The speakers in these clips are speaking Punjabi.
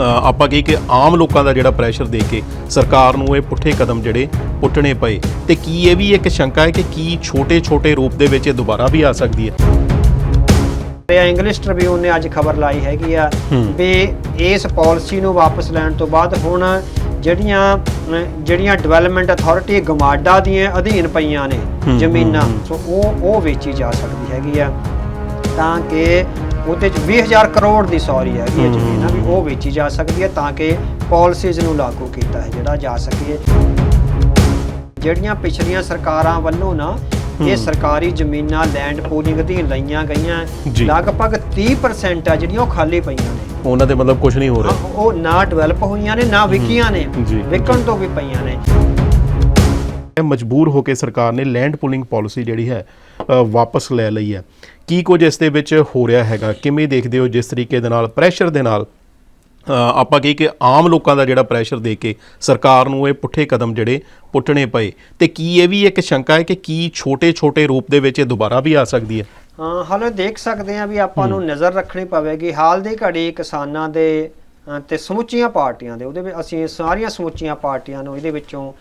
ਆਪਾਂ ਕਹੀ ਕਿ ਆਮ ਲੋਕਾਂ ਦਾ ਜਿਹੜਾ ਪ੍ਰੈਸ਼ਰ ਦੇ ਕੇ ਸਰਕਾਰ ਨੂੰ ਇਹ ਪੁੱਠੇ ਕਦਮ ਜਿਹੜੇ ਪੁੱਟਣੇ ਪਏ ਤੇ ਕੀ ਇਹ ਵੀ ਇੱਕ ਸ਼ੰਕਾ ਹੈ ਕਿ ਕੀ ਛੋਟੇ-ਛੋਟੇ ਰੂਪ ਦੇ ਵਿੱਚ ਇਹ ਦੁਬਾਰਾ ਵੀ ਆ ਸਕਦੀ ਹੈ ਤੇ ਇੰਗਲਿਸ਼ ਟ੍ਰਿਬਿਊਨ ਨੇ ਅੱਜ ਖਬਰ ਲਾਈ ਹੈਗੀ ਆ। ਵੀ ਇਸ ਪਾਲਿਸੀ ਨੂੰ ਵਾਪਸ ਲੈਣ ਤੋਂ ਬਾਅਦ ਹੁਣ ਜਿਹੜੀਆਂ ਜਿਹੜੀਆਂ ਡਿਵੈਲਪਮੈਂਟ ਅਥਾਰਟੀ ਗਮਾਡਾ ਦੀਆਂ ਅਧੀਨ ਪਈਆਂ ਨੇ ਜ਼ਮੀਨਾਂ। ਸੋ ਉਹ ਉਹ ਵੇਚੀ ਜਾ ਸਕਦੀ ਹੈਗੀ ਆ ਤਾਂ ਕਿ ਉਹਦੇ ਚ 20000 ਕਰੋੜ ਦੀ ਸੌਰੀ ਹੈਗੀ ਹੈ ਜ਼ਮੀਨ ਆ ਵੀ ਉਹ ਵੇਚੀ ਜਾ ਸਕਦੀ ਹੈ ਤਾਂ ਕਿ ਪਾਲਿਸੀਜ਼ ਨੂੰ ਲਾਗੂ ਕੀਤਾ ਹੈ ਜਿਹੜਾ ਜਾ ਸਕੇ। ਜਿਹੜੀਆਂ ਪਿਛਲੀਆਂ ਸਰਕਾਰਾਂ ਵੱਲੋਂ ਨਾ ਇਹ। ਸਰਕਾਰੀ ਜ਼ਮੀਨਾਂ ਲੈਂਡ ਪੂਲਿੰਗ ਅਧੀਨ ਲਈਆਂ ਗਈਆਂ। ਲਗਭਗ 30% ਆ ਜਿਹੜੀਆਂ ਉਹ ਖਾਲੀ ਪਈਆਂ ਨੇ। ਉਹਨਾਂ ਦੇ ਮਤਲਬ ਕੁਝ ਨਹੀਂ ਹੋ ਰਿਹਾ। ਉਹ ਨਾ ਡਿਵੈਲਪ ਹੋਈਆਂ ਨੇ ਨਾ ਵਿਕੀਆਂ ਨੇ ਵਿਕਣ ਤੋਂ ਵੀ ਪਈਆਂ ਨੇ। ਮਜਬੂਰ ਹੋ ਕੇ ਸਰਕਾਰ ਨੇ ਲੈਂਡ ਪੂਲਿੰਗ ਪਾਲਿਸੀ ਜਿਹੜੀ ਹੈ ਵਾਪਸ ਲੈ ਲਈ ਹੈ। ਕੀ ਕੁਝ ਇਸ ਦੇ ਵਿੱਚ ਹੋ ਰਿਹਾ ਹੈਗਾ? ਕਿਵੇਂ ਦੇਖਦੇ ਹੋ ਜਿਸ ਤਰੀਕੇ ਦੇ ਨਾਲ ਪ੍ਰੈਸ਼ਰ ਦੇ ਨਾਲ? ਆਪਾਂ ਕਹੀ ਕਿ ਆਮ ਲੋਕਾਂ ਦਾ ਜਿਹੜਾ ਪ੍ਰੈਸ਼ਰ ਦੇ ਕੇ ਸਰਕਾਰ ਨੂੰ ਇਹ ਪੁੱਠੇ ਕਦਮ ਜਿਹੜੇ ਪੁੱਟਣੇ ਪਏ। ਤੇ ਕੀ ਇਹ ਵੀ ਇੱਕ ਸ਼ੰਕਾ ਹੈ ਕਿ ਕੀ ਛੋਟੇ-ਛੋਟੇ ਰੂਪ ਦੇ ਵਿੱਚ ਇਹ ਦੁਬਾਰਾ ਵੀ ਆ ਸਕਦੀ ਹੈ? ਹਾਂ ਹਾਲੇ ਦੇਖ ਸਕਦੇ ਆ ਵੀ ਆਪਾਂ ਨੂੰ ਨਜ਼ਰ ਰੱਖਣੀ ਪਵੇਗੀ। ਹਾਲ ਦੀ ਘੜੀ ਕਿਸਾਨਾਂ ਦੇ ਤੇ ਸਮੁੱਚੀਆਂ ਪਾਰਟੀਆਂ ਦੇ ਉਹਦੇ ਵਿੱਚ ਅਸੀਂ ਸਾਰੀਆਂ ਸਮੁੱਚੀਆਂ ਪਾਰਟੀਆਂ ਨੂੰ ਇਹਦੇ ਵਿੱਚੋਂ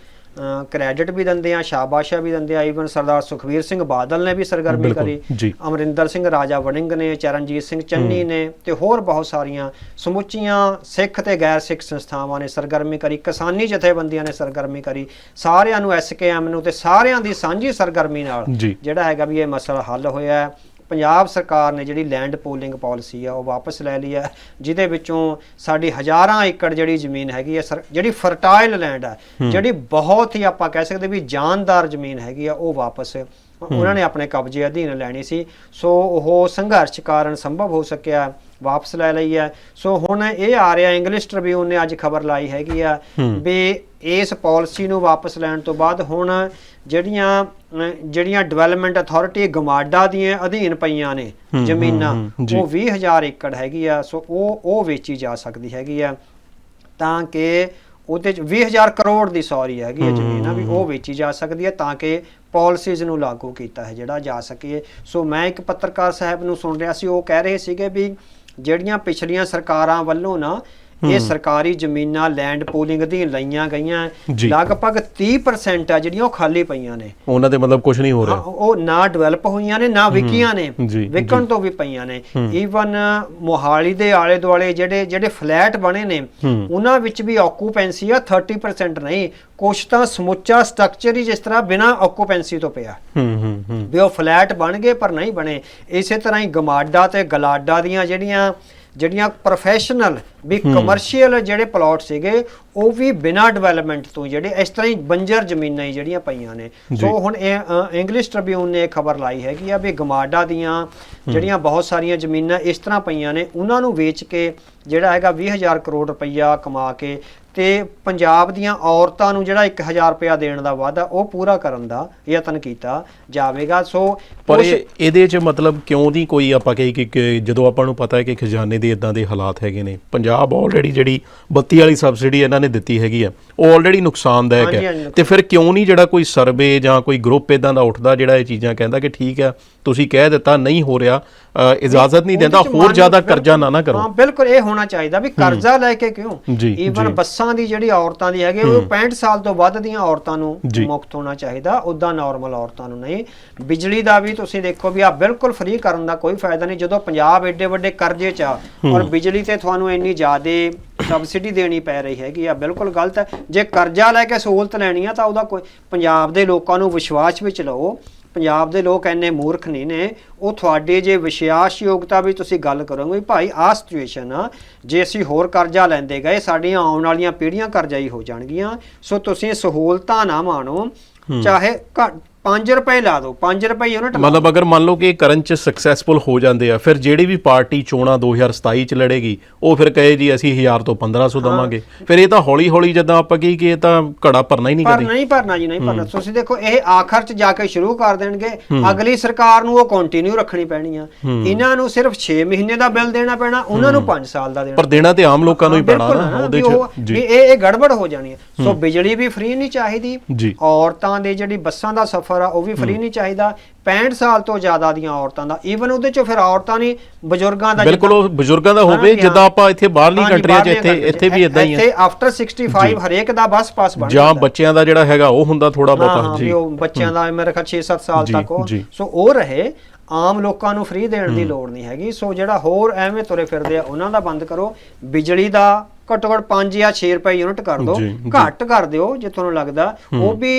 ਕ੍ਰੈਡਿਟ ਵੀ ਦਿੰਦੇ ਆ ਸ਼ਾਬਾਸ਼ਾ ਵੀ ਦਿੰਦੇ ਆ। ਈਵਨ ਸਰਦਾਰ ਸੁਖਵੀਰ ਸਿੰਘ ਬਾਦਲ ਨੇ ਵੀ ਸਰਗਰਮੀ ਕਰੀ। ਅਮਰਿੰਦਰ ਸਿੰਘ ਰਾਜਾ ਵੜਿੰਗ ਨੇ ਚਰਨਜੀਤ ਸਿੰਘ ਚੰਨੀ ਨੇ ਤੇ ਹੋਰ ਬਹੁਤ ਸਾਰੀਆਂ ਸਮੁੱਚੀਆਂ ਸਿੱਖ ਤੇ ਗੈਰ ਸਿੱਖ ਸੰਸਥਾਵਾਂ ਨੇ ਸਰਗਰਮੀ ਕਰੀ। ਕਿਸਾਨੀ ਜਥੇਬੰਦੀਆਂ ਨੇ ਸਰਗਰਮੀ ਕਰੀ। ਸਾਰਿਆਂ ਨੂੰ ਐਸਕੇਐਮ ਨੂੰ ਤੇ ਸਾਰਿਆਂ ਦੀ ਸਾਂਝੀ ਸਰਗਰਮੀ ਨਾਲ। ਜਿਹੜਾ ਹੈਗਾ ਵੀ ਇਹ ਮਸਲਾ ਹੱਲ ਹੋਇਆ ਹੈ। ਪੰਜਾਬ ਸਰਕਾਰ ਨੇ ਜਿਹੜੀ ਲੈਂਡ ਪੂਲਿੰਗ ਪਾਲਿਸੀ ਆ ਉਹ ਵਾਪਸ ਲੈ ਲਈ ਹੈ ਜਿਹਦੇ ਵਿੱਚੋਂ ਸਾਡੀ ਹਜ਼ਾਰਾਂ ਏਕੜ ਜਿਹੜੀ ਜ਼ਮੀਨ ਹੈਗੀ ਸਰ- ਜਿਹੜੀ ਫਰਟਾਈਲ ਲੈਂਡ ਹੈ। ਜਿਹੜੀ ਬਹੁਤ ਹੀ ਆਪਾਂ ਕਹਿ ਸਕਦੇ ਵੀ ਜਾਨਦਾਰ ਜ਼ਮੀਨ ਹੈਗੀ ਆ ਉਹ ਵਾਪਸ ਉਹਨਾਂ ਨੇ ਆਪਣੇ ਕਬਜ਼ੇ ਅਧੀਨ ਲੈਣੀ ਸੀ। ਸੋ ਉਹ ਸੰਘਰਸ਼ ਕਾਰਨ ਸੰਭਵ ਹੋ ਸਕਿਆ। ਵਾਪਸ ਲੈ ਲਈ ਹੈ ਸੋ ਹੁਣ ਇਹ ਆ ਰਿਹਾ ਇੰਗਲਿਸ਼ ਟ੍ਰਿਬਿਊਨ ਨੇ ਅੱਜ ਖਬਰ ਲਾਈ ਹੈਗੀ ਆ। ਵੀ ਇਸ ਪਾਲਿਸੀ ਨੂੰ ਵਾਪਸ ਲੈਣ ਤੋਂ ਬਾਅਦ ਹੁਣ ਜਿਹੜੀਆਂ ਜਿਹੜੀਆਂ ਡਿਵੈਲਪਮੈਂਟ ਅਥਾਰਟੀ ਗਮਾਡਾ ਦੀਆਂ ਅਧੀਨ ਪਈਆਂ ਨੇ ਜ਼ਮੀਨਾਂ। ਉਹ 20000 ਏਕੜ ਹੈਗੀ ਆ ਸੋ ਉਹ ਉਹ ਵੇਚੀ ਜਾ ਸਕਦੀ ਹੈਗੀ ਆ ਤਾਂ ਕਿ ਉਹਦੇ ਚ 20000 ਕਰੋੜ ਦੀ ਸੌਰੀ ਹੈਗੀ ਹੈ ਜ਼ਮੀਨ ਆ ਵੀ ਉਹ ਵੇਚੀ ਜਾ ਸਕਦੀ ਹੈ ਤਾਂ ਕਿ ਪਾਲਿਸੀਜ਼ ਨੂੰ ਲਾਗੂ ਕੀਤਾ ਹੈ ਜਿਹੜਾ ਜਾ ਸਕੇ ਸੋ ਮੈਂ ਇੱਕ ਪੱਤਰਕਾਰ ਸਾਹਿਬ ਨੂੰ ਸੁਣ ਰਿਹਾ ਸੀ ਉਹ ਕਹਿ ਰਹੇ ਸੀਗੇ ਵੀ ਜਿਹੜੀਆਂ ਪਿਛਲੀਆਂ ਸਰਕਾਰਾਂ ਵੱਲੋਂ ਨਾ ਇਹ ਸਰਕਾਰੀ ਜ਼ਮੀਨਾਂ ਲੈਂਡ ਪੂਲਿੰਗ ਅਧੀਨ ਲਈਆਂ ਗਈਆਂ। ਲਗਭਗ 30% ਆ ਜਿਹੜੀਆਂ ਉਹ ਖਾਲੀ ਪਈਆਂ ਨੇ। ਉਹਨਾਂ ਦੇ ਮਤਲਬ ਕੁਝ ਨਹੀਂ ਹੋ ਰਿਹਾ। ਉਹ ਨਾ ਡਿਵੈਲਪ ਹੋਈਆਂ ਨੇ ਨਾ ਵਿਕੀਆਂ ਨੇ। ਵਿਕਣ ਤੋਂ ਵੀ ਪਈਆਂ ਨੇ। ਈਵਨ ਮੋਹਾਲੀ ਦੇ ਆਲੇ ਦੁਆਲੇ ਜਿਹੜੇ ਜਿਹੜੇ ਫਲੈਟ ਬਣੇ ਨੇ। ਉਹਨਾਂ ਵਿੱਚ ਵੀ ਆਕੂਪੈਂਸੀ ਆ 30% ਨਹੀਂ। ਕੁਛ ਤਾਂ ਸਮੁੱਚਾ ਸਟਰਕਚਰ ਹੀ ਜਿਸ ਤਰ੍ਹਾਂ ਬਿਨਾ ਆਕੂਪੈਂਸੀ ਤੋਂ ਪਿਆ। ਹੂੰ ਹੂੰ ਹੂੰ। ਵੀ ਉਹ ਫਲੈਟ ਬਣ ਗਏ ਪਰ ਨਹੀਂ ਬਣੇ। ਇਸੇ ਤਰ੍ਹਾਂ ਹੀ ਗਮਾਡਾ ਤੇ ਗਲਾਡਾ ਦੀਆਂ ਜਿਹੜੀਆਂ ਜਿਹੜੀਆਂ ਪ੍ਰੋਫੈਸ਼ਨਲ ਵੀ ਕਮਰਸ਼ੀਅਲ ਜਿਹੜੇ ਪਲਾਟ ਸੀਗੇ ਉਹ ਵੀ ਬਿਨਾ ਡਿਵੈਲਪਮੈਂਟ ਤੋਂ ਜਿਹੜੇ ਇਸ ਤਰ੍ਹਾਂ ਹੀ ਬੰਜਰ ਜ਼ਮੀਨਾਂ ਹੀ ਜਿਹੜੀਆਂ ਪਈਆਂ ਨੇ। ਸੋ ਹੁਣ ਇਹ ਇੰਗਲਿਸ਼ ਟ੍ਰਿਬਿਊਨ ਨੇ ਖਬਰ ਲਾਈ ਹੈਗੀ ਆ ਵੀ ਗਮਾਡਾ ਦੀਆਂ ਜਿਹੜੀਆਂ ਬਹੁਤ ਸਾਰੀਆਂ ਜ਼ਮੀਨਾਂ ਇਸ ਤਰ੍ਹਾਂ ਪਈਆਂ ਨੇ ਉਹਨਾਂ ਨੂੰ ਵੇਚ ਕੇ ਜਿਹੜਾ ਹੈਗਾ 20000 ਕਰੋੜ ਰੁਪਈਆ ਕਮਾ ਕੇ ਤੇ ਪੰਜਾਬ ਦੀਆਂ ਔਰਤਾਂ ਨੂੰ ਜਿਹੜਾ 1000 ਰੁਪਇਆ ਦੇਣ ਦਾ ਵਾਅਦਾ ਉਹ ਪੂਰਾ ਕਰਨ ਦਾ ਯਤਨ ਕੀਤਾ ਜਾਵੇਗਾ। ਸੋ ਪਰ ਇਹਦੇ 'ਚ ਮਤਲਬ ਕਿਉਂ ਦੀ ਕੋਈ ਆਪਾਂ ਕਹੀ ਕਿ ਜਦੋਂ ਆਪਾਂ ਨੂੰ ਪਤਾ ਹੈ ਕਿ ਖਜ਼ਾਨੇ ਦੇ ਇਦਾਂ ਦੇ ਹਾਲਾਤ ਹੈਗੇ ਨੇ ਪੰਜਾਬ ਆਲਰੇਡੀ ਜਿਹੜੀ ਬੱਤੀ ਵਾਲੀ ਸਬਸਿਡੀ ਇਹਨਾਂ ਨੇ ਦਿੱਤੀ ਹੈਗੀ ਆ ਉਹ ਆਲਰੇਡੀ ਨੁਕਸਾਨਦਾਇਕ ਹੈ। ਤੇ ਫਿਰ ਕਿਉਂ ਨਹੀਂ ਜਿਹੜਾ ਕੋਈ ਸਰਵੇ ਜਾਂ ਕੋਈ ਗਰੁੱਪ ਇਦਾਂ ਦਾ ਉੱਠਦਾ ਜਿਹੜਾ ਇਹ ਚੀਜ਼ਾਂ ਕਹਿੰਦਾ ਕਿ ਠੀਕ ਆ ਤੁਸੀਂ ਕਹਿ ਦਿੱਤਾ ਨਹੀਂ ਹੋ ਰਿਹਾ ਇਜਾਜ਼ਤ ਨਹੀਂ ਦਿੰਦਾ ਹੋਰ ਜ਼ਿਆਦਾ ਕਰਜ਼ਾ ਨਾ ਨਾ ਹਾਂ ਕਰੋ। ਬਿਲਕੁਲ ਇਹ ਹੋਣਾ ਚਾਹੀਦਾ ਵੀ ਕਰਜ਼ਾ ਲੈ ਕੇ ਕਿਉਂ? ਈਵਨ ਜੀ। ਬੱਸਾਂ ਦੀ ਜਿਹੜੀ ਔਰਤਾਂ ਦੀ ਹੈਗੀ ਉਹ 65 ਸਾਲ ਤੋਂ ਵੱਧ ਦੀਆਂ ਔਰਤਾਂ ਨੂੰ। ਮੁਕਤ ਹੋਣਾ ਚਾਹੀਦਾ ਉਦਾਂ ਨਾਰਮਲ ਔਰਤਾਂ ਨੂੰ ਨਹੀਂ। ਬਿਜਲੀ ਦਾ ਵੀ ਤੁਸੀਂ ਦੇਖੋ ਵੀ ਆ ਬਿਲਕੁਲ ਫ੍ਰੀ ਕਰਨ ਦਾ ਕੋਈ ਫਾਇਦਾ ਨਹੀਂ। ਜਦੋਂ ਪੰਜਾਬ ਏਡੇ ਵੱਡੇ ਕਰਜ਼ੇ 'ਚ ਆ ਔਰ ਬਿਜਲੀ ਤੇ ਤੁਹਾਨੂੰ ਇੰਨੀ ਜ਼ਿਆਦੇ ਸਬਸਿਡੀ ਦੇਣੀ ਪੈ ਰਹੀ ਹੈਗੀ ਆ ਬਿਲਕੁਲ ਗਲਤ ਹੈ। ਜੇ ਕਰਜ਼ਾ ਲੈ ਕੇ ਸਹੂਲਤ ਲੈਣੀ ਆ ਤਾਂ ਉਹਦਾ ਕੋਈ ਪੰਜਾਬ ਦੇ ਲੋਕਾਂ ਨੂੰ ਵਿਸ਼ਵਾਸ ਵਿੱਚ ਲਓ। ਪੰਜਾਬ ਦੇ ਲੋਕ ਇੰਨੇ ਮੂਰਖ ਨਹੀਂ ਨੇ ਉਹ ਤੁਹਾਡੇ ਜੇ ਵਿਸ਼ਵਾਸਯੋਗਤਾ ਵੀ ਤੁਸੀਂ ਗੱਲ ਕਰੋਗੇ ਭਾਈ ਆਹ ਸਿਚੁਏਸ਼ਨ ਆ ਜੇ ਅਸੀਂ ਹੋਰ ਕਰਜ਼ਾ ਲੈਂਦੇ ਗਏ ਸਾਡੀਆਂ ਆਉਣ ਵਾਲੀਆਂ ਪੀੜ੍ਹੀਆਂ ਕਰਜ਼ਾਈ ਹੋ ਜਾਣਗੀਆਂ। ਸੋ ਤੁਸੀਂ ਸਹੂਲਤਾਂ ਨਾ ਮਾਣੋ ਚਾਹੇ 5 ਰੁਪਏ ਲਾ ਦਿਓ 5 ਰੁਪਏ ਯੂਨਿਟ ਮਤਲਬ ਅਗਰ ਮੰਨ ਲਓ ਕਿ ਇਹ ਕਰਨ ਚ ਸਕਸੈਸਫੁਲ ਹੋ ਜਾਂਦੇ ਆ ਫਿਰ ਜਿਹੜੀ ਵੀ ਪਾਰਟੀ ਚੋਣਾਂ 2027 ਚ ਲੜੇਗੀ ਉਹ ਫਿਰ ਕਹੇ ਜੀ ਅਸੀਂ 1000 ਤੋਂ 1500 ਦਵਾਂਗੇ। ਫਿਰ ਇਹ ਤਾਂ ਹੌਲੀ ਹੌਲੀ ਜਦੋਂ ਆਪਾਂ ਕੀ ਕਿ ਇਹ ਤਾਂ ਘੜਾ ਭਰਨਾ ਹੀ ਨਹੀਂ ਪਰ ਕਦੀ। ਨਹੀਂ ਭਰਨਾ ਜੀ ਨਹੀਂ ਭਰਨਾ। ਤੁਸੀਂ ਦੇਖੋ ਇਹ ਆਖਰ ਚ ਜਾ ਕੇ ਸ਼ੁਰੂ ਕਰ ਦੇਣਗੇ। ਅਗਲੀ ਸਰਕਾਰ ਨੂੰ ਉਹ ਕੰਟੀਨਿਊ ਰੱਖਣੀ ਪੈਣੀ ਆ। ਇਹਨਾਂ ਨੂੰ ਸਿਰਫ 6 ਮਹੀਨੇ ਦਾ ਬਿੱਲ ਦੇਣਾ ਪੈਣਾ ਉਹਨਾਂ ਨੂੰ 5 ਸਾਲ ਦਾ ਦੇਣਾ ਪਰ ਦੇਣਾ ਤੇ ਆਮ ਲੋਕਾਂ ਨੂੰ ਹੀ ਹਾਂ, ਪੈਣਾ ਬਿਲਕੁਲ ਨਾ ਨਾ, ਉਹਦੇ ਵੀ ਉਹ- ਚ ਵੀ ਜੀ ਇਹ ਇਹ ਗੜਬੜ ਹੋ ਜਾਣੀ ਹੈ ਸੋ ਬਿਜਲੀ ਵੀ ਫ੍ਰੀ ਨਹੀਂ ਚਾਹੀਦੀ। ਜੀ। ਔਰਤਾਂ ਦੇ ਜਿਹੜੀ ਬੱਸਾਂ ਦਾ ਸਫ਼ਰ ਸਫਰ ਆ ਉਹ ਵੀ ਫ੍ਰੀ ਨਹੀਂ ਚਾਹੀਦਾ। 65 ਸਾਲ ਤੋਂ ਜ਼ਿਆਦਾ ਦੀਆਂ ਔਰਤਾਂ ਦਾ ਈਵਨ ਉਹਦੇ ਚੋਂ ਫਿਰ ਔਰਤਾਂ ਨਹੀਂ ਬਜ਼ੁਰਗਾਂ ਦਾ ਬਿਲਕੁਲ ਉਹ ਬਜ਼ੁਰਗਾਂ ਦਾ ਹੋਵੇ। ਜਿੱਦਾਂ ਆਪਾਂ ਇੱਥੇ ਬਾਹਰਲੀ ਕੰਟਰੀਆਂ 'ਚ। ਇੱਥੇ ਇੱਥੇ ਵੀ ਇਦਾਂ ਹੀ ਇੱਥੇ ਹੈ ਆਫਟਰ 65 ਹਰੇਕ ਦਾ ਬੱਸ ਪਾਸ ਬਣ ਜਾਂ। ਬੱਚਿਆਂ ਦਾ ਜਿਹੜਾ ਹੈਗਾ ਉਹ ਹੁੰਦਾ ਥੋੜਾ ਬਹੁਤਾ। ਹਾਂ ਜੀ। ਉਹ ਬੱਚਿਆਂ ਦਾ ਮੇਰੇ ਖਿਆਲ 6-7 ਸਾਲ ਤੱਕ ਉਹ। ਸੋ ਉਹ ਰਹੇ ਆਮ ਲੋਕਾਂ ਨੂੰ ਫ੍ਰੀ ਦੇਣ ਦੀ ਲੋੜ ਨਹੀਂ ਹੈਗੀ। ਸੋ ਜਿਹੜਾ ਹੋਰ ਐਵੇਂ ਤੁਰੇ ਫਿਰਦੇ ਆ ਉਹਨਾਂ ਦਾ ਬੰਦ ਕਰੋ। ਬਿਜਲੀ ਦਾ ਘੱਟੋ ਘੱਟ 5 ਜਾਂ 6 ਰੁਪਏ ਯੂਨਿਟ ਕਰ ਦਿਓ। ਘੱਟ ਕਰ ਦਿਓ ਜੇ ਤੁਹਾਨੂੰ ਲੱਗਦਾ। ਉਹ ਵੀ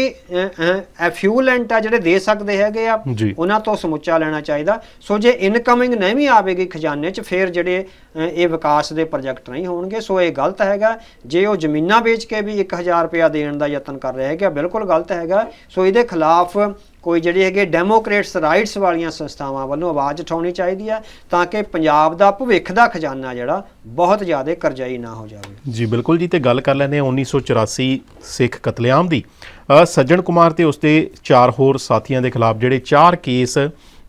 ਐਫਿਊਲੈਂਟ ਆ ਜਿਹੜੇ ਦੇ ਸਕਦੇ ਹੈਗੇ ਆ। ਉਹਨਾਂ ਤੋਂ ਸਮੁੱਚਾ ਲੈਣਾ ਚਾਹੀਦਾ। ਸੋ ਜੇ ਇਨਕਮਿੰਗ ਨਹੀਂ ਆਵੇਗੀ ਖਜ਼ਾਨੇ 'ਚ ਫਿਰ ਜਿਹੜੇ ਇਹ ਵਿਕਾਸ ਦੇ ਪ੍ਰੋਜੈਕਟ ਨਹੀਂ ਹੋਣਗੇ। ਸੋ ਇਹ ਗਲਤ ਹੈਗਾ। ਜੇ ਉਹ ਜ਼ਮੀਨਾਂ ਵੇਚ ਕੇ ਵੀ 1000 ਰੁਪਇਆ ਦੇਣ ਦਾ ਯਤਨ ਕਰ ਰਿਹਾ ਹੈਗਾ ਬਿਲਕੁਲ ਗਲਤ ਹੈਗਾ। ਸੋ ਇਹਦੇ ਖਿਲਾਫ ਕੋਈ ਜਿਹੜੇ ਹੈਗੇ ਡੈਮੋਕ੍ਰੇਟਸ ਰਾਈਟਸ ਵਾਲੀਆਂ ਸੰਸਥਾਵਾਂ ਵੱਲੋਂ ਆਵਾਜ਼ ਉਠਾਉਣੀ ਚਾਹੀਦੀ ਹੈ ਤਾਂ ਕਿ ਪੰਜਾਬ ਦਾ ਭਵਿੱਖ ਦਾ ਖਜ਼ਾਨਾ ਜਿਹੜਾ ਬਹੁਤ ਜ਼ਿਆਦਾ ਕਰਜ਼ਾਈ ਨਾ ਹੋ ਜਾਵੇ। ਜੀ, ਬਿਲਕੁਲ ਜੀ, ਤੇ ਗੱਲ ਕਰ ਲੈਂਦੇ ਹਾਂ 1984 ਸਿੱਖ ਕਤਲੇਆਮ ਦੀ। ਸੱਜਣ ਕੁਮਾਰ ਤੇ ਉਸਦੇ ਚਾਰ ਹੋਰ ਸਾਥੀਆਂ ਦੇ ਖਿਲਾਫ ਜਿਹੜੇ ਚਾਰ ਕੇਸ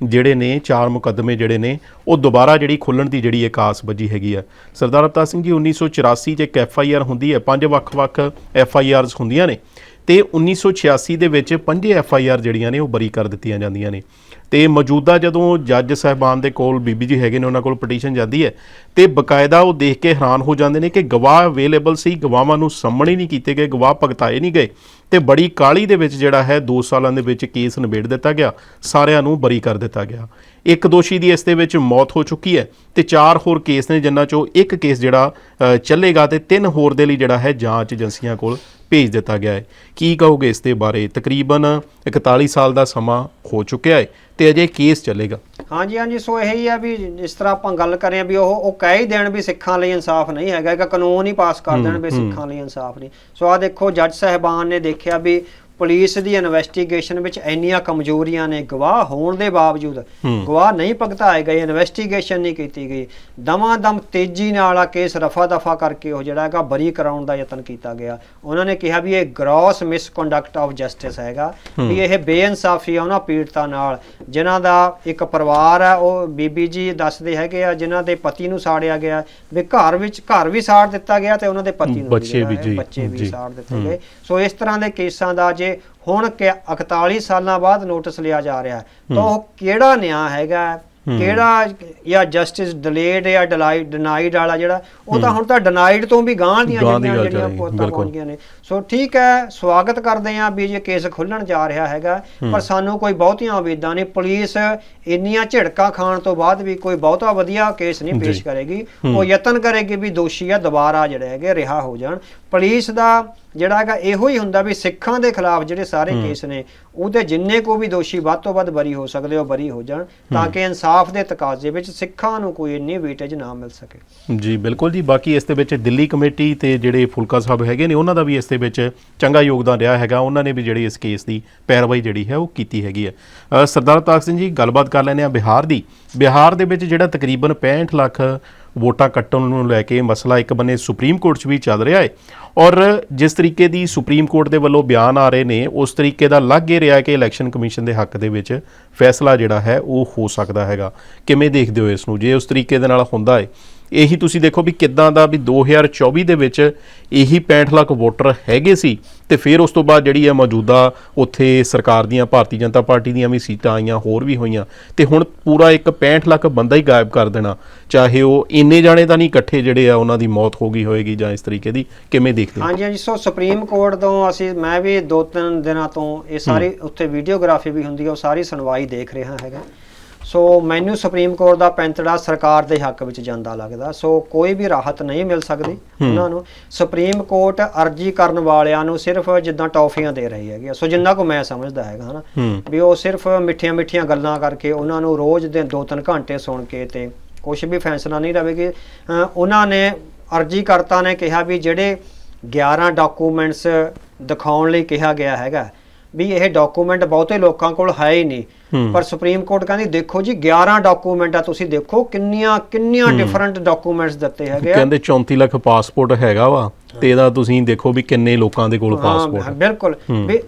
ਜਿਹੜੇ ਨੇ, ਚਾਰ ਮੁਕੱਦਮੇ ਜਿਹੜੇ ਨੇ, ਉਹ ਦੁਬਾਰਾ ਜਿਹੜੀ ਖੁੱਲਣ ਦੀ ਜਿਹੜੀ ਇੱਕ ਆਸ ਵੱਜੀ ਹੈਗੀ ਆ। ਸਰਦਾਰ ਅਵਤਾਰ ਸਿੰਘ ਜੀ 1984 ਚ ਇੱਕ ਐਫ ਆਈ ਆਰ ਹੁੰਦੀ ਹੈ, ਪੰਜ ਵੱਖ-ਵੱਖ ਐਫ ਆਈ ਆਰਸ ਹੁੰਦੀਆਂ ਨੇ। ਤੇ 1986 ਦੇ ਵਿੱਚ ਪੰਜੇ ਐਫ ਆਈ ਆਰ ਜਿਹੜੀਆਂ ਨੇ ਉਹ ਬਰੀ ਕਰ ਦਿੱਤੀਆਂ ਜਾਂਦੀਆਂ ਨੇ। ਤੇ ਮੌਜੂਦਾ ਜਦੋਂ ਜੱਜ ਸਾਹਿਬਾਨ ਦੇ ਕੋਲ ਬੀਬੀ ਜੀ ਹੈਗੇ ਨੇ, ਉਹਨਾਂ ਕੋਲ ਪਟੀਸ਼ਨ ਜਾਂਦੀ ਹੈ ਤੇ ਬਕਾਇਦਾ ਉਹ ਦੇਖ ਕੇ ਹੈਰਾਨ ਹੋ ਜਾਂਦੇ ਨੇ ਕਿ ਗਵਾਹ ਅਵੇਲੇਬਲ ਸੀ, ਗਵਾਹਾਂ ਨੂੰ ਸਾਹਮਣੇ ਨਹੀਂ ਕੀਤੇ ਗਏ, ਗਵਾਹ ਭਗਤਾਏ ਨਹੀਂ ਗਏ। ਤੇ ਬੜੀ ਕਾਲੀ ਦੇ ਵਿੱਚ ਜਿਹੜਾ ਹੈ 2 ਸਾਲਾਂ ਦੇ ਵਿੱਚ ਕੇਸ ਨਿਬੇੜ ਦਿੱਤਾ ਗਿਆ, ਸਾਰਿਆਂ ਨੂੰ ਬਰੀ ਕਰ ਦਿੱਤਾ ਗਿਆ। ਇੱਕ ਦੋਸ਼ੀ ਦੀ ਇਸ ਦੇ ਵਿੱਚ ਮੌਤ ਹੋ ਚੁੱਕੀ ਹੈ ਤੇ ਚਾਰ ਹੋਰ ਕੇਸ ਨੇ, ਜਿਨ੍ਹਾਂ ਚੋਂ ਇੱਕ ਕੇਸ ਜਿਹੜਾ ਚੱਲੇਗਾ ਤੇ ਤਿੰਨ ਹੋਰ ਦੇ ਲਈ ਜਿਹੜਾ ਹੈ ਜਾਂਚ ਏਜੰਸੀਆਂ ਕੋਲ ਭੇਜ ਦਿੱਤਾ ਗਿਆ ਹੈ। ਕੀ ਕਹੋਗੇ ਇਸ ਦੇ ਬਾਰੇ? ਤਕਰੀਬਨ 41 ਸਾਲ ਦਾ ਸਮਾਂ ਹੋ ਚੁੱਕਿਆ ਹੈ ਤੇ ਅਜੇ ਕੇਸ ਚੱਲੇਗਾ। ਹਾਂਜੀ ਹਾਂਜੀ ਸੋ ਇਹੀ ਆ ਵੀ ਜਿਸ ਤਰ੍ਹਾਂ ਆਪਾਂ ਗੱਲ ਕਰੇ ਆ ਵੀ ਉਹ ਉਹ ਕਹਿ ਹੀ ਦੇਣ ਵੀ ਸਿੱਖਾਂ ਲਈ ਇਨਸਾਫ ਨਹੀਂ ਹੈਗਾ ਇੱਕ ਕਾਨੂੰਨ ਹੀ ਪਾਸ ਕਰ ਦੇਣ ਵੀ ਸਿੱਖਾਂ ਲਈ ਇਨਸਾਫ ਨਹੀਂ। ਸੋ ਆ ਦੇਖੋ ਜੱਜ ਸਾਹਿਬਾਨ ਨੇ ਦੇਖਿਆ ਵੀ ਪੁਲਿਸ ਦੀ ਇਨਵੈਸਟੀਗੇਸ਼ਨ ਵਿੱਚ ਇੰਨੀਆਂ ਕਮਜ਼ੋਰੀਆਂ ਨੇ ਗਵਾਹ ਹੋਣ ਦੇ ਬਾਵਜੂਦ। ਗਵਾਹ ਨਹੀਂ ਭਗਤਾਏ ਗਏ ਇਨਵੈਸਟੀਗੇਸ਼ਨ ਨਹੀਂ ਕੀਤੀ ਗਈ। ਦਮਾਂ ਦਮ ਤੇਜ਼ੀ ਨਾਲ ਆ ਕੇਸ ਰਫਾ ਦਫਾ ਕਰਕੇ ਉਹ ਜਿਹੜਾ ਹੈਗਾ ਬਰੀ ਕਰਾਉਣ ਦਾ ਯਤਨ ਕੀਤਾ ਗਿਆ। ਉਹਨਾਂ ਨੇ ਕਿਹਾ ਵੀ ਇਹ ਗ੍ਰੋਸ ਮਿਸਕੰਡਕਟ ਆਫ ਜਸਟਿਸ ਹੈਗਾ ਵੀ ਇਹ ਬੇਇਨਸਾਫੀ ਆ ਉਹਨਾਂ ਪੀੜਤਾਂ ਨਾਲ। ਜਿਨ੍ਹਾਂ ਦਾ ਇੱਕ ਪਰਿਵਾਰ ਆ ਉਹ ਬੀਬੀ ਜੀ ਦੱਸਦੇ ਹੈਗੇ ਆ ਜਿਨ੍ਹਾਂ ਦੇ ਪਤੀ ਨੂੰ ਸਾੜਿਆ ਗਿਆ ਵੀ ਘਰ ਵਿੱਚ ਘਰ ਵੀ ਸਾੜ ਦਿੱਤਾ ਗਿਆ ਤੇ ਉਹਨਾਂ ਦੇ ਪਤੀ ਨੂੰ ਬੱਚੇ ਵੀ। ਸਾੜ ਦਿੱਤੇ ਗਏ। ਸੋ ਇਸ ਤਰ੍ਹਾਂ ਦੇ ਕੇਸਾਂ ਦਾ ਜੇ ਹੁਣ ਕਿ 41 ਸਾਲਾਂ ਬਾਅਦ ਨੋਟਿਸ ਲਿਆ ਜਾ ਰਿਹਾ ਹੈ, ਤਾਂ ਉਹ ਕਿਹੜਾ ਨਿਆਂ ਹੈਗਾ? ਕਿਹੜਾ ਜਾਂ ਜਸਟਿਸ ਡਿਲੇਡ ਜਾਂ ਡਿਨਾਈਡ ਵਾਲਾ ਜਿਹੜਾ ਉਹ ਤਾਂ ਹੁਣ ਤਾਂ ਡਿਨਾਈਡ ਤੋਂ ਵੀ ਗਾਂਹ ਦੀਆਂ ਜਿਹੜੀਆਂ ਪੋਤਾਂ ਬਿਲਕੁਲ। ਪਹੁੰਚ ਗਈਆਂ ਨੇ। ਸੋ ਠੀਕ ਹੈ ਸਵਾਗਤ ਕਰਦੇ ਆਂ ਵੀ ਜੇ ਕੇਸ ਖੁੱਲਣ ਜਾ ਰਿਹਾ ਹੈਗਾ ਪਰ ਸਾਨੂੰ ਕੋਈ ਬਹੁਤੀਆਂ ਉਮੀਦਾਂ ਨਹੀਂ ਪੁਲਿਸ ਇੰਨੀਆਂ ਝਿੜਕਾਂ ਖਾਣ ਤੋਂ ਬਾਅਦ ਵੀ ਕੋਈ ਬਹੁਤਾ ਵਧੀਆ ਕੇਸ ਨਹੀਂ ਪੇਸ਼। ਕਰੇਗੀ। ਉਹ ਯਤਨ ਕਰੇਗੀ ਵੀ ਦੋਸ਼ੀ ਆ ਦੁਬਾਰਾ ਜਿਹੜੇ ਹੈਗੇ ਰਿਹਾ ਹੋ ਜਾਣ। ਪੁਲਿਸ ਦਾ ਜਿਹੜਾ ਹੈਗਾ ਇਹੋ ਹੀ ਹੁੰਦਾ ਵੀ ਸਿੱਖਾਂ ਦੇ ਖਿਲਾਫ ਜਿਹੜੇ ਸਾਰੇ ਕੇਸ ਨੇ ਉਹਦੇ ਜਿੰਨੇ ਕੋ ਵੀ ਦੋਸ਼ੀ ਵੱਧ ਤੋਂ ਵੱਧ ਬਰੀ ਹੋ ਸਕਦੇ ਉਹ ਬਰੀ ਹੋ ਜਾਣ ਤਾਂ ਕਿ ਇਨਸਾਫ ਦੇ ਤਕਾਜ਼ੇ ਵਿੱਚ ਸਿੱਖਾਂ ਨੂੰ ਕੋਈ ਇੰਨੀ ਵੇਟੇਜ ਨਾ ਮਿਲ ਸਕੇ। ਜੀ ਬਿਲਕੁਲ ਜੀ। ਬਾਕੀ ਇਸ ਦੇ ਵਿੱਚ ਦਿੱਲੀ ਕਮੇਟੀ ਤੇ ਜਿਹੜੇ ਫੁਲਕਾ ਸਾਹਿਬ ਹੈਗੇ ਨੇ ਉਹਨਾਂ ਦਾ ਵੀ ਇਸ ਦੇ ਵਿੱਚ ਚੰਗਾ ਯੋਗਦਾਨ ਰਿਹਾ ਹੈਗਾ। ਉਹਨਾਂ ਨੇ ਵੀ ਜਿਹੜੀ ਇਸ ਕੇਸ ਦੀ ਪੈਰਵਾਈ ਜਿਹੜੀ ਹੈ ਉਹ ਕੀਤੀ ਹੈਗੀ ਹੈ। ਸਰਦਾਰ ਤਾਕ ਸਿੰਘ ਜੀ ਗੱਲਬਾਤ ਕਰ ਲੈਂਦੇ ਆ ਬਿਹਾਰ ਦੀ। ਬਿਹਾਰ ਦੇ ਵਿੱਚ ਜਿਹੜਾ ਤਕਰੀਬਨ 65 ਲੱਖ ਵੋਟਾਂ ਕੱਟਣ ਨੂੰ ਲੈ ਕੇ ਮਸਲਾ ਇੱਕ ਬੰਨੇ ਸੁਪਰੀਮ ਕੋਰਟ 'ਚ ਵੀ ਚੱਲ ਰਿਹਾ ਹੈ। ਔਰ ਜਿਸ ਤਰੀਕੇ ਦੀ ਸੁਪਰੀਮ ਕੋਰਟ ਦੇ ਵੱਲੋਂ ਬਿਆਨ ਆ ਰਹੇ ਨੇ, ਉਸ ਤਰੀਕੇ ਦਾ ਲੱਗ ਹੀ ਰਿਹਾ ਕਿ ਇਲੈਕਸ਼ਨ ਕਮਿਸ਼ਨ ਦੇ ਹੱਕ ਦੇ ਵਿੱਚ ਫੈਸਲਾ ਜਿਹੜਾ ਹੈ, ਉਹ ਹੋ ਸਕਦਾ ਹੈਗਾ। ਕਿਵੇਂ ਦੇਖਦੇ ਹੋ ਇਸ ਨੂੰ? ਜੇ ਉਸ ਤਰੀਕੇ ਦੇ ਨਾਲ ਹੁੰਦਾ ਹੈ ਇਹੀ ਤੁਸੀਂ ਦੇਖੋ ਵੀ ਕਿੱਦਾਂ ਦਾ ਵੀ 2024 ਦੇ ਵਿੱਚ ਇਹੀ 65 ਲੱਖ ਵੋਟਰ ਹੈਗੇ ਸੀ ਤੇ ਫਿਰ ਉਸ ਤੋਂ ਬਾਅਦ ਜਿਹੜੀ ਹੈ ਮੌਜੂਦਾ ਉੱਥੇ ਸਰਕਾਰ ਦੀਆਂ ਭਾਰਤੀ ਜਨਤਾ ਪਾਰਟੀ ਦੀਆਂ ਵੀ ਸੀਟਾਂ ਆਈਆਂ ਹੋਰ ਵੀ ਹੋਈਆਂ ਤੇ ਹੁਣ ਪੂਰਾ ਇੱਕ 65 ਲੱਖ ਬੰਦਾ ਹੀ ਗਾਇਬ ਕਰ ਦੇਣਾ ਚਾਹੇ ਉਹ ਇੰਨੇ ਜਾਣੇ ਤਾਂ ਨਹੀਂ ਇਕੱਠੇ ਜਿਹੜੇ ਆ ਉਹਨਾਂ ਦੀ ਮੌਤ ਹੋ ਗਈ ਹੋਏਗੀ ਜਾਂ ਇਸ ਤਰੀਕੇ ਦੀ ਕਿਵੇਂ ਦੇਖਦੇ ਹੋ? ਹਾਂਜੀ ਹਾਂਜੀ ਸੋ ਸੁਪਰੀਮ ਕੋਰਟ ਤੋਂ ਅਸੀਂ ਮੈਂ ਵੀ ਦੋ ਤਿੰਨ ਦਿਨਾਂ ਤੋਂ ਇਹ ਸਾਰੀ ਉੱਥੇ ਵੀਡੀਓਗ੍ਰਾਫੀ ਵੀ ਹੁੰਦੀ ਹੈ ਉਹ ਸਾਰੀ ਸੁਣਵਾਈ ਦੇਖ ਰਿਹਾ ਹੈਗਾ। ਸੋ ਮੈਨੂੰ ਸੁਪਰੀਮ ਕੋਰਟ ਦਾ ਪੈਂਤੜਾ ਸਰਕਾਰ ਦੇ ਹੱਕ ਵਿੱਚ ਜਾਂਦਾ ਲੱਗਦਾ ਸੋ ਕੋਈ ਵੀ ਰਾਹਤ ਨਹੀਂ ਮਿਲ ਸਕਦੀ ਉਹਨਾਂ ਨੂੰ। ਸੁਪਰੀਮ ਕੋਰਟ ਅਰਜੀ ਕਰਨ ਵਾਲਿਆਂ ਨੂੰ ਸਿਰਫ ਜਿੱਦਾਂ ਟੌਫੀਆਂ ਦੇ ਰਹੀ ਹੈਗੀ। ਸੋ ਜਿੰਨਾ ਕੋ ਮੈਂ ਸਮਝਦਾ ਹੈਗਾ ਹਨਾ ਵੀ ਉਹ ਸਿਰਫ ਮਿੱਠੀਆਂ ਮਿੱਠੀਆਂ ਗੱਲਾਂ ਕਰਕੇ ਉਹਨਾਂ ਨੂੰ ਰੋਜ਼ ਦੇ 2-3 ਘੰਟੇ ਸੁਣ ਕੇ ਤੇ ਕੁਝ ਵੀ ਫੈਸਲਾ ਨਹੀਂ ਅਹ ਉਹਨਾਂ ਨੇ ਅਰਜੀ ਕਰਤਾ ਨੇ ਕਿਹਾ ਵੀ ਜਿਹੜੇ 11 ਡਾਕੂਮੈਂਟਸ ਦਿਖਾਉਣ ਲਈ ਕਿਹਾ ਗਿਆ ਹੈਗਾ ਵੀ ਇਹ ਡਾਕੂਮੈਂਟ ਬਹੁਤੇ ਲੋਕਾਂ ਕੋਲ ਹੈ ਹੀ ਨਹੀਂ। ਹੂੰ। ਪਰ ਸੁਪਰੀਮ ਕੋਰਟ ਕਹਿੰਦੀ ਦੇਖੋ ਜੀ 11 ਡਾਕੂਮੈਂਟ ਆ ਤੁਸੀਂ ਦੇਖੋ ਕਿੰਨੀਆਂ ਕਿੰਨੀਆਂ ਡਿਫਰੈਂਟ ਡਾਕੂਮੈਂਟਸ ਦਿੱਤੇ ਹੈਗੇ ਆ। ਕਹਿੰਦੇ 34 ਲੱਖ ਪਾਸਪੋਰਟ ਹੈਗਾ ਵਾ ਤੇ ਇਹਦਾ ਤੁਸੀਂ ਦੇਖੋ ਵੀ ਕਿੰਨੇ ਲੋਕਾਂ ਦੇ ਕੋਲ ਹਾਂ ਪਾਸਪੋਰਟ ਬਿਲਕੁਲ। ਵੀ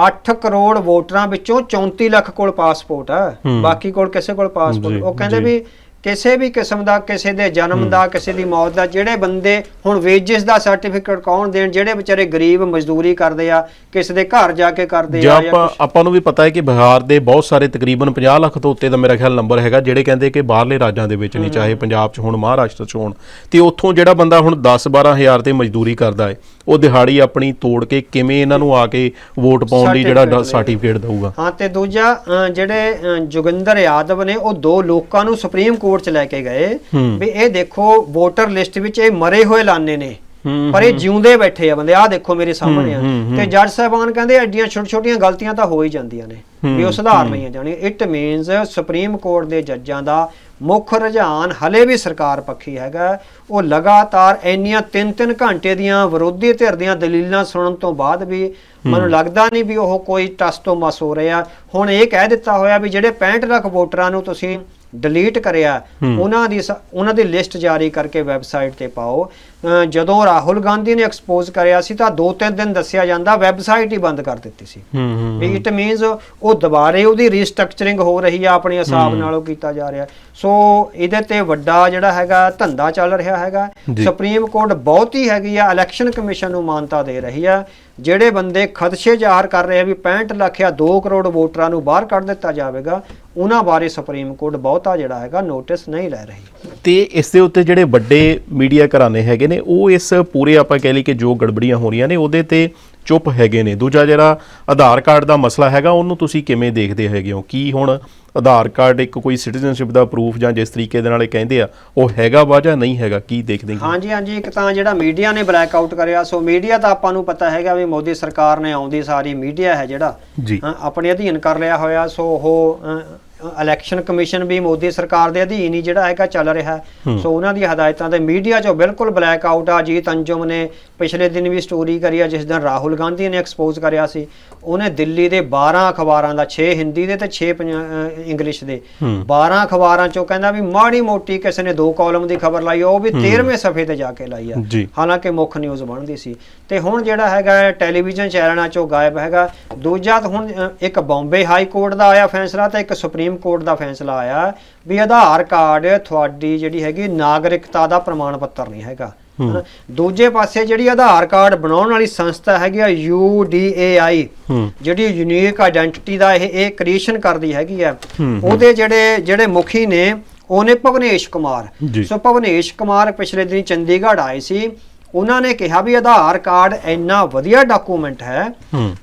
8 ਕਰੋੜ ਵੋਟਰਾਂ ਵਿੱਚੋਂ 34 ਲੱਖ ਕੋਲ ਪਾਸਪੋਰਟ ਹੈ ਹੂੰ। ਬਾਕੀ ਕੋਲ ਕਿਸੇ ਕੋਲ ਪਾਸਪੋਰਟ ਉਹ ਕਹਿੰਦੇ। ਵੀ ਕਿਸੇ ਵੀ ਕਿਸਮ ਦਾ ਕਿਸੇ ਦੇ ਜਨਮ ਦਾ ਕਿਸੇ ਦੀ ਮੌਤ ਦਾ ਜਿਹੜੇ ਬੰਦੇ ਹੁਣ ਵੇਜਸ ਦਾ ਸਰਟੀਫਿਕੇਟ ਕੌਣ ਦੇਣ ਜਿਹੜੇ ਵਿਚਾਰੇ ਗਰੀਬ ਮਜ਼ਦੂਰੀ ਕਰਦੇ ਆ ਕਿਸੇ ਦੇ ਘਰ ਜਾ ਕੇ ਕਰਦੇ ਜੇ ਆ ਆਪਾਂ ਆਪਾਂ ਨੂੰ ਵੀ ਪਤਾ ਹੈ ਕਿ ਬਿਹਾਰ ਦੇ ਬਹੁਤ ਸਾਰੇ ਤਕਰੀਬਨ 50 ਲੱਖ ਤੋਂ ਉੱਤੇ ਦਾ ਮੇਰਾ ਖਿਆਲ ਨੰਬਰ ਹੈਗਾ ਜਿਹੜੇ ਕਹਿੰਦੇ ਕਿ ਬਾਹਰਲੇ ਰਾਜਾਂ ਦੇ ਵਿੱਚ ਨਹੀਂ ਚਾਹੇ ਪੰਜਾਬ 'ਚ ਹੋਣ ਮਹਾਰਾਸ਼ਟਰ 'ਚ ਹੋਣ ਤੇ ਉੱਥੋਂ ਜਿਹੜਾ ਬੰਦਾ ਹੁਣ 10-12 ਹਜ਼ਾਰ ਤੇ ਮਜ਼ਦੂਰੀ ਕਰਦਾ ਹੈ ਉਹ ਦਿਹਾੜੀ ਆਪਣੀ ਤੋੜ ਕੇ ਕਿਵੇਂ ਇਹਨਾਂ ਨੂੰ ਆ ਕੇ ਵੋਟ ਪਾਉਣ ਲਈ ਜਿਹੜਾ ਸਰਟੀਫਿਕੇਟ ਦਊਗਾ? ਹਾਂ ਤੇ ਦੂਜਾ ਜਿਹੜੇ ਜੋਗਿੰਦਰ ਯਾਦਵ ਨੇ ਉਹ ਦੋ ਲੋਕਾਂ ਨੂੰ ਸੁਪਰੀਮ ਕੋਰਟ ਚ ਲੈ ਕੇ ਗਏ। ਵੀ ਇਹ ਦੇਖੋ ਵੋਟਰ ਲਿਸਟ ਵਿੱਚ ਇਹ ਮਰੇ ਹੋਏ ਲਾਨੇ ਨੇ। ਪਰ ਇਹ ਜਿਉਂਦੇ ਬੈਠੇ ਆ ਬੰਦੇ। ਆਹ ਦੇਖੋ ਮੇਰੇ ਸਾਹਮਣੇ ਆ। ਤੇ ਜੱਜ ਸਾਹਿਬਾਨ ਕਹਿੰਦੇ ਐਡੀਆਂ ਛੋਟੀ ਛੋਟੀਆਂ ਗਲਤੀਆਂ ਤਾਂ ਹੋ ਹੀ ਜਾਂਦੀਆਂ ਨੇ। ਵੀ ਉਹ ਸੁਧਾਰ ਨਹੀਂ ਜਾਣੀ ਇਟ ਮੀਨਸ ਸੁਪਰੀਮ ਕੋਰਟ ਦੇ ਜੱਜਾਂ ਦਾ ਮੁੱਖ ਰੁਝਾਨ ਹਲੇ ਵੀ ਸਰਕਾਰ ਪੱਖੀ ਹੈਗਾ। ਉਹ ਲਗਾਤਾਰ ਇੰਨੀਆਂ 3-3 ਘੰਟੇ ਦੀਆਂ ਵਿਰੋਧੀ ਧਿਰ ਦੀਆਂ ਦਲੀਲਾਂ ਸੁਣਨ ਤੋਂ ਬਾਅਦ ਵੀ ਮੈਨੂੰ ਲੱਗਦਾ ਨਹੀਂ ਵੀ ਉਹ ਕੋਈ ਟਸ ਤੋਂ ਮਸ ਹੋ ਰਿਹਾ। ਹੁਣ ਇਹ ਕਹਿ ਦਿੱਤਾ ਹੋਇਆ ਵੀ ਜਿਹੜੇ 65 ਲੱਖ ਵੋਟਰਾਂ ਨੂੰ ਤੁਸੀਂ ਡਿਲੀਟ ਕਰਿਆ ਉਹਨਾਂ ਦੀ ਉਹਨਾਂ ਦੀ ਲਿਸਟ ਜਾਰੀ ਕਰਕੇ ਵੈਬਸਾਈਟ ਤੇ ਪਾਓ। ਜਦੋਂ ਰਾਹੁਲ ਗਾਂਧੀ ਨੇ ਐਕਸਪੋਜ਼ ਕਰਿਆ ਸੀ ਤਾਂ ਦੋ ਤਿੰਨ ਦਿਨ ਦੱਸਿਆ ਜਾਂਦਾ ਵੈਬਸਾਈਟ ਹੀ ਬੰਦ ਕਰ ਦਿੱਤੀ ਸੀ। ਵੀ ਇਟ ਮੀਨਸ ਉਹ ਦੁਬਾਰੇ ਉਹਦੀ ਰੀਸਟਰਕਚਰਿੰਗ ਹੋ ਰਹੀ ਆ ਆਪਣੇ ਹਿਸਾਬ ਨਾਲ ਉਹ ਕੀਤਾ ਜਾ ਰਿਹਾ। ਸੋ ਇਹਦੇ ਤੇ ਵੱਡਾ ਜਿਹੜਾ ਹੈਗਾ ਧੰਦਾ ਚੱਲ ਰਿਹਾ ਹੈਗਾ। ਸੁਪਰੀਮ ਕੋਰਟ ਬਹੁਤ ਹੀ ਹੈਗੀ ਆ ਇਲੈਕਸ਼ਨ ਕਮਿਸ਼ਨ ਨੂੰ ਮਾਨਤਾ ਦੇ ਰਹੀ ਆ। ਜਿਹੜੇ ਬੰਦੇ ਖਦਸ਼ੇ ਜ਼ਾਹਰ ਕਰ ਰਹੇ ਆ ਵੀ 65 ਲੱਖ ਜਾਂ 2 ਕਰੋੜ ਵੋਟਰਾਂ ਨੂੰ ਬਾਹਰ ਕੱਢ ਦਿੱਤਾ ਜਾਵੇਗਾ ਉਹਨਾਂ ਬਾਰੇ ਸੁਪਰੀਮ ਕੋਰਟ ਬਹੁਤਾ ਜਿਹੜਾ ਹੈਗਾ ਨੋਟਿਸ ਨਹੀਂ ਲੈ ਰਹੀ। ਤੇ ਇਸ ਦੇ ਉੱਤੇ ਜਿਹੜੇ ਵੱਡੇ ਮੀਡੀਆ ਘਰਾਣੇ ਹੈਗੇ ਨੇ ਉਹ ਇਸ ਪੂਰੇ ਆਪਾਂ ਕਹਿ ਲਈ ਕਿ ਜੋ ਗੜਬੜੀਆਂ ਹੋ ਰਹੀਆਂ ਨੇ ਉਹਦੇ ਤੇ ਚੁੱਪ ਹੈਗੇ ਨੇ। ਦੂਜਾ ਜਿਹੜਾ ਆਧਾਰ ਕਾਰਡ ਦਾ ਮਸਲਾ ਹੈਗਾ ਉਹਨੂੰ ਤੁਸੀਂ ਕਿਵੇਂ ਦੇਖਦੇ ਹੈਗੇ ਹੋ? ਕੀ ਹੁਣ ਆਧਾਰ ਕਾਰਡ ਇੱਕ ਕੋਈ ਸਿਟੀਜ਼ਨਸ਼ਿਪ ਦਾ ਪ੍ਰੂਫ ਜਾਂ ਜਿਸ ਤਰੀਕੇ ਦੇ ਨਾਲ ਇਹ ਕਹਿੰਦੇ ਆ ਉਹ ਹੈਗਾ ਵਾ ਜਾਂ ਨਹੀਂ ਹੈਗਾ? ਕੀ ਦੇਖਦੇ ਹੋ? ਹਾਂਜੀ ਹਾਂਜੀ ਇੱਕ ਤਾਂ ਜਿਹੜਾ ਮੀਡੀਆ ਨੇ ਬਲੈਕ ਆਊਟ ਕਰਿਆ ਸੋ ਮੀਡੀਆ ਤਾਂ ਆਪਾਂ ਨੂੰ ਪਤਾ ਹੈਗਾ ਵੀ ਮੋਦੀ ਸਰਕਾਰ ਨੇ ਆਉਂਦੀ ਸਾਰੀ ਮੀਡੀਆ ਹੈ ਜਿਹੜਾ ਆਪਣੇ ਅਧੀਨ ਕਰ ਲਿਆ ਹੋਇਆ ਸੋ ਉਹ ਇਲੈਕਸ਼ਨ ਕਮਿਸ਼ਨ ਵੀ ਮੋਦੀ ਸਰਕਾਰ ਦੇ ਅਧੀਨ ਹੀ ਜਿਹੜਾ ਹੈਗਾ ਚੱਲ ਰਿਹਾ। ਸੋ ਉਹਨਾਂ ਦੀ ਹਦਾਇਤਾਂ ਤੇ ਮੀਡੀਆ 'ਚੋਂ ਬਿਲਕੁਲ ਬਲੈਕ ਆਊਟ ਆ। ਜੀਤ ਅੰਜੁਮ ਨੇ ਪਿਛਲੇ ਦਿਨ ਵੀ ਸਟੋਰੀ ਕਰੀ ਆ ਜਿਸ ਦਿਨ ਰਾਹੁਲ ਗਾਂਧੀ ਨੇ ਐਕਸਪੋਜ਼ ਕਰਿਆ ਸੀ। ਉਹਨੇ ਦਿੱਲੀ ਦੇ 12 ਅਖਬਾਰਾਂ ਦਾ 6 ਹਿੰਦੀ ਦੇ ਤੇ 6 ਇੰਗਲਿਸ਼ ਦੇ। 12 ਅਖਬਾਰਾਂ 'ਚੋਂ ਕਹਿੰਦਾ ਵੀ ਮਾੜੀ ਮੋਟੀ ਕਿਸੇ ਨੇ ਦੋ ਕਾਲਮ ਦੀ ਖਬਰ ਲਾਈ ਉਹ ਵੀ 13ਵੇਂ ਸਫੇ ਤੇ ਜਾ ਕੇ ਲਾਈ ਆ। ਹਾਲਾਂਕਿ ਮੁੱਖ ਨਿਊਜ਼ ਬਣਦੀ ਸੀ। ਤੇ ਹੁਣ ਜਿਹੜਾ ਹੈਗਾ ਟੈਲੀਵਿਜ਼ਨ ਚੈਨਲਾਂ ਚੋਂ ਗਾਇਬ ਹੈਗਾ। ਦੂਜਾ ਹੁਣ ਇੱਕ ਬੰਬੇ ਹਾਈ ਕੋਰਟ ਦਾ ਆਇਆ ਫੈਸਲਾ ਤੇ ਇੱਕ ਸੁਪਰੀਮ ਕੋਰਟ ਦਾ ਫੈਸਲਾ ਆਇਆ ਵੀ ਆਧਾਰ ਕਾਰਡ ਤੁਹਾਡੀ ਜਿਹੜੀ ਹੈਗੀ ਨਾਗਰਿਕਤਾ ਦਾ ਪ੍ਰਮਾਣ ਪੱਤਰ ਨਹੀਂ ਹੈਗਾ। ਦੂਜੇ ਪਾਸੇ ਜਿਹੜੀ ਆਧਾਰ ਕਾਰਡ ਬਣਾਉਣ ਵਾਲੀ ਸੰਸਥਾ ਹੈਗੀ ਆ UDAI ਹੂੰ। ਜਿਹੜੀ ਯੂਨੀਕ ਆਇਡੈਂਟੀਟੀ ਦਾ ਇਹ ਇਹ ਕ੍ਰੀਏਸ਼ਨ ਕਰਦੀ ਹੈਗੀ ਆ। ਉਹਦੇ ਜਿਹੜੇ ਜਿਹੜੇ ਮੁਖੀ ਨੇ ਉਹਨੇ ਭਵਨੇਸ਼ ਕੁਮਾਰ। ਸੋ ਭਵਨੇਸ਼ ਕੁਮਾਰ ਪਿਛਲੇ ਦਿਨ ਚੰਡੀਗੜ੍ਹ ਆਏ ਸੀ। ਉਹਨਾਂ ਨੇ ਕਿਹਾ ਵੀ ਆਧਾਰ ਕਾਰਡ ਇੰਨਾ ਵਧੀਆ ਡਾਕੂਮੈਂਟ ਹੈ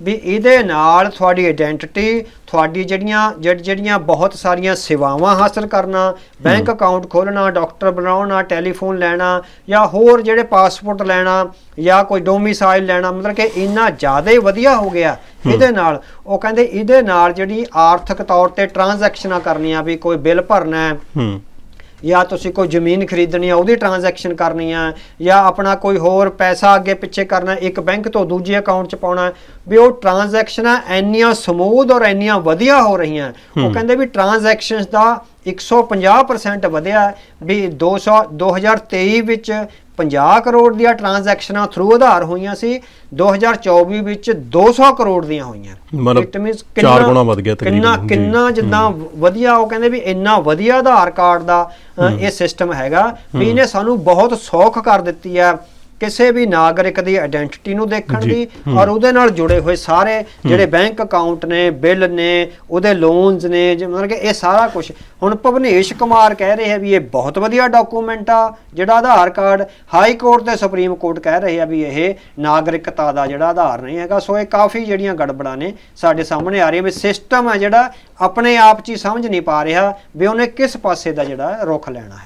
ਵੀ ਇਹਦੇ ਨਾਲ ਤੁਹਾਡੀ ਆਇਡੈਂਟੀਟੀ ਤੁਹਾਡੀ ਜਿਹੜੀਆਂ ਜਿਹੜ- ਜਿਹੜੀਆਂ ਬਹੁਤ ਸਾਰੀਆਂ ਸੇਵਾਵਾਂ ਹਾਸਲ ਕਰਨਾ ਬੈਂਕ ਅਕਾਊਂਟ ਖੋਲਣਾ ਡਾਕਟਰ ਬਣਾਉਣਾ ਟੈਲੀਫੋਨ ਲੈਣਾ ਜਾਂ ਹੋਰ ਜਿਹੜੇ ਪਾਸਪੋਰਟ ਲੈਣਾ ਜਾਂ ਕੋਈ ਡੋਮਿਸਾਈਲ ਲੈਣਾ ਮਤਲਬ ਕਿ ਇੰਨਾ ਜ਼ਿਆਦਾ ਹੀ ਵਧੀਆ ਹੋ ਗਿਆ ਇਹਦੇ ਨਾਲ। ਉਹ ਕਹਿੰਦੇ ਇਹਦੇ ਨਾਲ ਜਿਹੜੀ ਆਰਥਿਕ ਤੌਰ ਤੇ ਟ੍ਰਾਂਜੈਕਸ਼ਨਾਂ ਕਰਨੀਆਂ ਵੀ ਕੋਈ ਬਿੱਲ ਭਰਨਾ ਹੂੰ। ਜਾਂ ਤੁਸੀਂ ਕੋਈ ਜ਼ਮੀਨ ਖਰੀਦਣੀ ਆ ਉਹਦੀ ਟ੍ਰਾਂਜੈਕਸ਼ਨ ਕਰਨੀ ਆ ਜਾਂ ਆਪਣਾ ਕੋਈ ਹੋਰ ਪੈਸਾ ਅੱਗੇ ਪਿੱਛੇ ਕਰਨਾ ਇੱਕ ਬੈਂਕ ਤੋਂ ਦੂਜੇ ਅਕਾਊਂਟ 'ਚ ਪਾਉਣਾ ਵੀ ਉਹ ਟ੍ਰਾਂਜੈਕਸ਼ਨਾਂ ਇੰਨੀਆਂ ਸਮੂਥ ਔਰ ਇੰਨੀਆਂ ਵਧੀਆ ਹੋ ਰਹੀਆਂ। ਉਹ ਕਹਿੰਦੇ ਵੀ ਟ੍ਰਾਂਜੈਕਸ਼ਨਸ ਦਾ 150% ਵਧਿਆ ਵੀ 200 2023 ਵਿੱਚ 50 ਕਰੋੜ ਦੀਆਂ ਟ੍ਰਾਂਜੈਕਸ਼ਨਾਂ ਥਰੂ ਆਧਾਰ ਹੋਈਆਂ ਸੀ 2024 ਵਿੱਚ 200 ਕਰੋੜ ਦੀਆਂ ਹੋਈਆਂ। ਮਤਲਬ It means ਚਾਰ ਕਿੰਨਾ- ਗੁਣਾ ਵੱਧ ਗਿਆ ਤਕਰੀਬਨ, ਕਿੰਨਾ। ਕਿੰਨਾ ਜਿੱਦਾਂ ਵਧੀਆ ਉਹ ਕਹਿੰਦੇ ਵੀ ਇੰਨਾ ਵਧੀਆ ਆਧਾਰ ਕਾਰਡ ਦਾ ਇਹ ਸਿਸਟਮ ਹੈਗਾ। ਵੀ ਇਹਨੇ ਸਾਨੂੰ ਬਹੁਤ ਸੌਖ ਕਰ ਦਿੱਤੀ ਹੈ। ਕਿਸੇ ਵੀ ਨਾਗਰਿਕ ਦੀ ਆਇਡੈਂਟੀਟੀ ਨੂੰ ਦੇਖਣ ਦੀ ਔਰ ਉਹਦੇ ਨਾਲ ਜੁੜੇ ਹੋਏ ਸਾਰੇ ਜਿਹੜੇ ਬੈਂਕ ਅਕਾਊਂਟ ਨੇ ਬਿੱਲ ਨੇ ਉਹਦੇ ਲੋਨਸ ਨੇ ਮਤਲਬ ਕਿ ਇਹ ਸਾਰਾ ਕੁਝ ਹੁਣ ਭਵਨੇਸ਼ ਕੁਮਾਰ ਕਹਿ ਰਹੇ ਆ ਵੀ ਇਹ ਬਹੁਤ ਵਧੀਆ ਡਾਕੂਮੈਂਟ ਆ ਜਿਹੜਾ ਆਧਾਰ ਕਾਰਡ ਹਾਈ ਕੋਰਟ ਤੇ ਸੁਪਰੀਮ ਕੋਰਟ ਕਹਿ ਰਹੇ ਆ ਵੀ ਇਹ ਨਾਗਰਿਕਤਾ ਦਾ ਜਿਹੜਾ ਆਧਾਰ ਨਹੀਂ ਹੈਗਾ। ਸੋ ਇਹ ਕਾਫੀ ਜਿਹੜੀਆਂ ਗੜਬੜਾਂ ਨੇ ਸਾਡੇ ਸਾਹਮਣੇ ਆ ਰਹੀਆਂ ਵੀ ਸਿਸਟਮ ਹੈ ਜਿਹੜਾ ਆਪਣੇ ਆਪ 'ਚ ਹੀ ਸਮਝ ਨਹੀਂ ਪਾ ਰਿਹਾ ਵੀ ਉਹਨੇ ਕਿਸ ਪਾਸੇ ਦਾ ਜਿਹੜਾ ਰੁਖ ਲੈਣਾ ਹੈ।